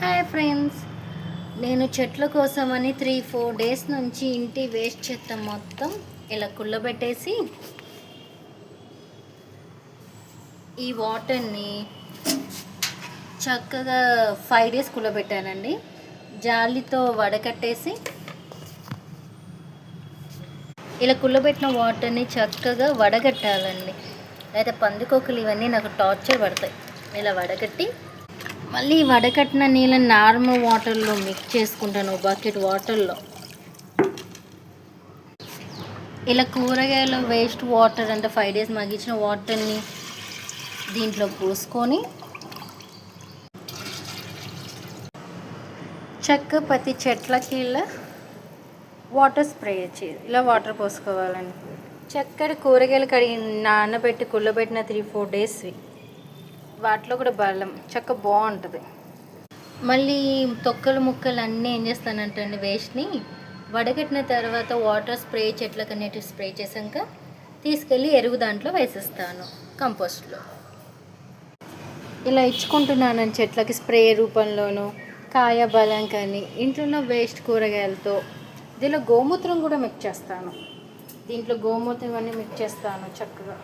Hi friends. నేను చెట్ల కోసమని త్రీ ఫోర్ డేస్ నుంచి ఇంటి వేస్ట్ చెత్త మొత్తం ఇలా కుళ్ళబెట్టేసి ఈ వాటర్ని చక్కగా ఫైవ్ డేస్ కుళ్ళబెట్టానండి. జాలితో వడకట్టేసి ఇలా కుళ్ళబెట్టిన వాటర్ని చక్కగా వడగట్టాలండి. అయితే పందుకొకలు ఇవన్నీ నాకు టార్చర్ పడతాయి. ఇలా వడగట్టి మళ్ళీ వడకట్టిన నీళ్ళని నార్మల్ వాటర్లో మిక్స్ చేసుకుంటాను బకెట్ వాటర్లో ఇలా కూరగాయలు వేస్ట్ వాటర్ అంటే ఫైవ్ డేస్ మగ్గించిన వాటర్ని దీంట్లో పోసుకొని చెక్క ప్రతి చెట్లకి ఇలా వాటర్ స్ప్రే చేయాలి ఇలా వాటర్ పోసుకోవాలండి. చక్కటి కూరగాయలు కడిగి నానబెట్టి కుళ్ళబెట్టిన త్రీ ఫోర్ డేస్వి వాటిలో కూడా బలం చక్క బాగుంటుంది. మళ్ళీ తొక్కలు ముక్కలు అన్నీ ఏం చేస్తానంటే అండి వేస్ట్ని వడగట్టిన తర్వాత వాటర్ స్ప్రే చెట్లకు అనేటివి స్ప్రే చేశాక తీసుకెళ్ళి ఎరువు దాంట్లో వేసేస్తాను కంపోస్ట్లో. ఇలా ఇచ్చుకుంటున్నాను చెట్లకి స్ప్రే రూపంలోనూ కాయ బలం కానీ ఇంట్లో ఉన్న వేస్ట్ కూరగాయలతో దీనిలో గోమూత్రం కూడా మిక్స్ చేస్తాను. దీంట్లో గోమూత్రం అన్నీ మిక్స్ చేస్తాను చక్కగా.